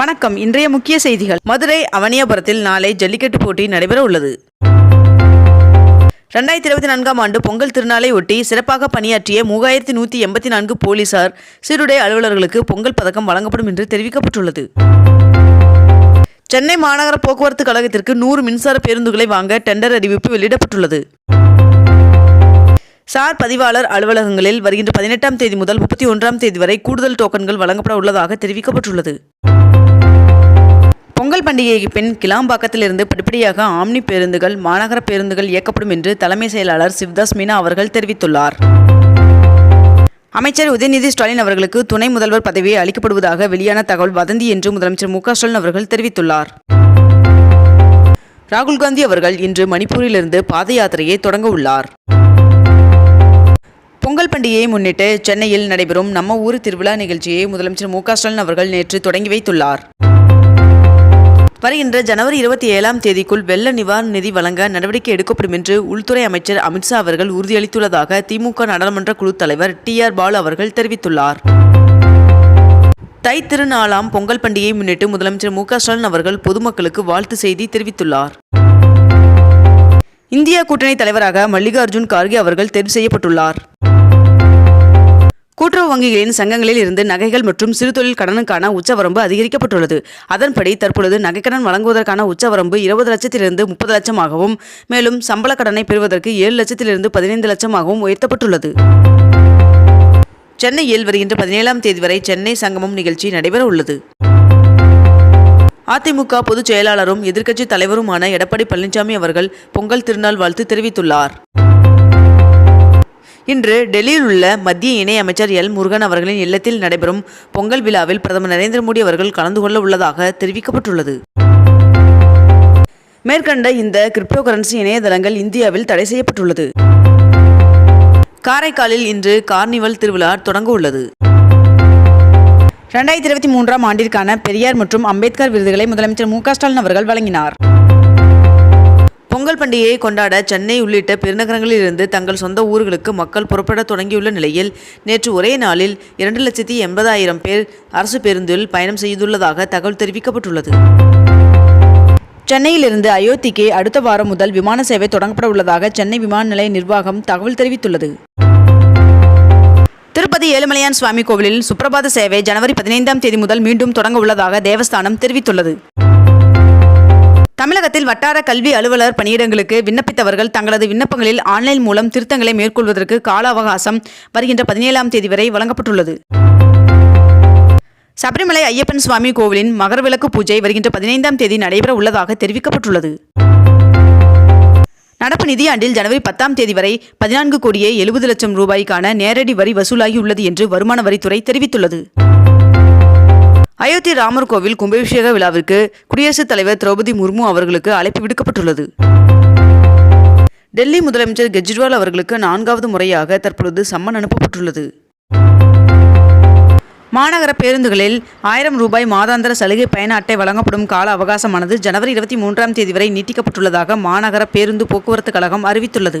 வணக்கம். இன்றைய முக்கிய செய்திகள். மதுரை அவனியாபுரத்தில் நாளை ஜல்லிக்கட்டு போட்டி நடைபெற உள்ளது. ரெண்டாயிரத்தி இருபத்தி நான்காம் ஆண்டு பொங்கல் திருநாளை ஒட்டி சிறப்பாக பணியாற்றிய மூவாயிரத்தி நூற்றி எண்பத்தி நான்கு போலீசார் சீருடை அலுவலர்களுக்கு பொங்கல் பதக்கம் வழங்கப்படும் என்று தெரிவிக்கப்பட்டுள்ளது. சென்னை மாநகர போக்குவரத்து கழகத்திற்கு நூறு மின்சார பேருந்துகளை வாங்க டெண்டர் அறிவிப்பு வெளியிடப்பட்டுள்ளது. சார் பதிவாளர் அலுவலகங்களில் வருகின்ற பதினெட்டாம் தேதி முதல் முப்பத்தி ஒன்றாம் தேதி வரை கூடுதல் டோக்கன்கள் வழங்கப்பட உள்ளதாக தெரிவிக்கப்பட்டுள்ளது. பொங்கல் பண்டிகைக்கு பின் கிளாம்பாக்கத்திலிருந்து படிப்படியாக ஆம்னி பேருந்துகள் மாநகர பேருந்துகள் இயக்கப்படும் என்று தலைமை செயலாளர் சிவ்தாஸ் மீனா அவர்கள் தெரிவித்துள்ளார். அமைச்சர் உதயநிதி ஸ்டாலின் அவர்களுக்கு துணை முதல்வர் பதவி அளிக்கப்படுவதாக வெளியான தகவல் வதந்தி என்று முதலமைச்சர் மு ஸ்டாலின் அவர்கள் தெரிவித்துள்ளார். ராகுல் காந்தி அவர்கள் இன்று மணிப்பூரிலிருந்து பாத யாத்திரையை தொடங்க உள்ளார். பொங்கல் பண்டிகையை முன்னிட்டு சென்னையில் நடைபெறும் நம்ம ஊர் திருவிழா நிகழ்ச்சியை முதலமைச்சர் மு ஸ்டாலின் அவர்கள் நேற்று தொடங்கி வைத்துள்ளார். வருகின்ற ஜனவரி இருபத்தி ஏழாம் தேதிக்குள் வெள்ள நிவாரண நிதி வழங்க நடவடிக்கை எடுக்கப்படும் என்று உள்துறை அமைச்சர் அமித்ஷா அவர்கள் உறுதியளித்துள்ளதாக திமுக நாடாளுமன்ற குழு தலைவர் டி ஆர் பாலு அவர்கள் தெரிவித்துள்ளார். தை திருநாளாம் பொங்கல் பண்டிகையை முன்னிட்டு முதலமைச்சர் மு ஸ்டாலின் அவர்கள் பொதுமக்களுக்கு வாழ்த்து செய்தி தெரிவித்துள்ளார். இந்தியா கூட்டணி தலைவராக மல்லிகார்ஜுன் கார்கே அவர்கள் தேர்வு செய்யப்பட்டுள்ளார். ரிசர்வ் வங்கிகளின் சங்கங்களில் இருந்து நகைகள் மற்றும் சிறுதொழில் கடனுக்கான உச்சவரம்பு அதிகரிக்கப்பட்டுள்ளது. அதன்படி தற்பொழுது நகைக்கடன் வழங்குவதற்கான உச்சவரம்பு இருபது லட்சத்திலிருந்து முப்பது லட்சமாகவும் மேலும் சம்பள கடனை பெறுவதற்கு ஏழு லட்சத்திலிருந்து பதினைந்து லட்சமாகவும் உயர்த்தப்பட்டுள்ளது. சென்னையில் வருகின்ற பதினேழாம் தேதி வரை சென்னை சங்கமம் நிகழ்ச்சி நடைபெற உள்ளது அதிமுக பொதுச் செயலாளரும் எதிர்க்கட்சி தலைவருமான எடப்பாடி பழனிசாமி அவர்கள் பொங்கல் திருநாள் வாழ்த்து தெரிவித்துள்ளார். இன்று டெல்லியில் உள்ள மத்திய இணையமைச்சர் எல் முருகன் அவர்களின் இல்லத்தில் நடைபெறும் பொங்கல் விழாவில் பிரதமர் நரேந்திர மோடி அவர்கள் கலந்து கொள்ள உள்ளதாக தெரிவிக்கப்பட்டுள்ளது. மேற்கண்ட இந்த கிரிப்டோ கரன்சி இணையதளங்கள் இந்தியாவில் தடை செய்யப்பட்டுள்ளது. காரைக்காலில் இன்று கார்னிவல் திருவிழா தொடங்க உள்ளது. ரெண்டாயிரத்தி இருபத்தி மூன்றாம் ஆண்டிற்கான பெரியார் மற்றும் அம்பேத்கர் விருதுகளை முதலமைச்சர் மு க ஸ்டாலின் அவர்கள் வழங்கினார். பொங்கல் பண்டிகையை கொண்டாட சென்னை உள்ளிட்ட பெருநகரங்களில் இருந்து தங்கள் சொந்த ஊர்களுக்கு மக்கள் புறப்பட தொடங்கியுள்ள நிலையில் நேற்று ஒரே நாளில் இரண்டு லட்சத்தி எண்பதாயிரம் பேர் அரசு பேருந்தில் பயணம் செய்துள்ளதாக தகவல் தெரிவிக்கப்பட்டுள்ளது. சென்னையிலிருந்து அயோத்திக்கு அடுத்த வாரம் முதல் விமான சேவை தொடங்கப்பட உள்ளதாக சென்னை விமான நிலைய நிர்வாகம் தகவல் தெரிவித்துள்ளது. திருப்பதி ஏழுமலையான் சுவாமி கோவிலில் சுப்பிரபாத சேவை ஜனவரி பதினைந்தாம் தேதி முதல் மீண்டும் தொடங்க உள்ளதாக தேவஸ்தானம் தெரிவித்துள்ளது. தமிழகத்தில் வட்டார கல்வி அலுவலர் பணியிடங்களுக்கு விண்ணப்பித்தவர்கள் தங்களது விண்ணப்பங்களில் ஆன்லைன் மூலம் திருத்தங்களை மேற்கொள்வதற்கு கால அவகாசம் வருகின்ற பதினேழாம் தேதி வரை வழங்கப்பட்டுள்ளது. சபரிமலை ஐயப்பன் சுவாமி கோவிலின் மகரவிளக்கு பூஜை வருகின்ற பதினைந்தாம் தேதி நடைபெற உள்ளதாக தெரிவிக்கப்பட்டுள்ளது. நடப்பு நிதியாண்டில் ஜனவரி பத்தாம் தேதி வரை பதினான்கு கோடியே எழுபது லட்சம் ரூபாய்க்கான நேரடி வரி வசூலாகியுள்ளது என்று வருமான வரித்துறை தெரிவித்துள்ளது. அயோத்தி ராமர் கோவில் கும்பாபிஷேக விழாவிற்கு குடியரசுத் தலைவர் திரௌபதி முர்மு அவர்களுக்கு அழைப்பு விடுக்கப்பட்டுள்ளது. டெல்லி முதலமைச்சர் கெஜ்ரிவால் அவர்களுக்கு நான்காவது முறையாக தற்பொழுது சம்மன் அனுப்பப்பட்டுள்ளது. மாநகர பேருந்துகளில் ஆயிரம் ரூபாய் மாதாந்திர சலுகை பயண அட்டை வழங்கப்படும் கால அவகாசமானது ஜனவரி இருபத்தி மூன்றாம் தேதி வரை நீட்டிக்கப்பட்டுள்ளதாக மாநகர பேருந்து போக்குவரத்து கழகம் அறிவித்துள்ளது.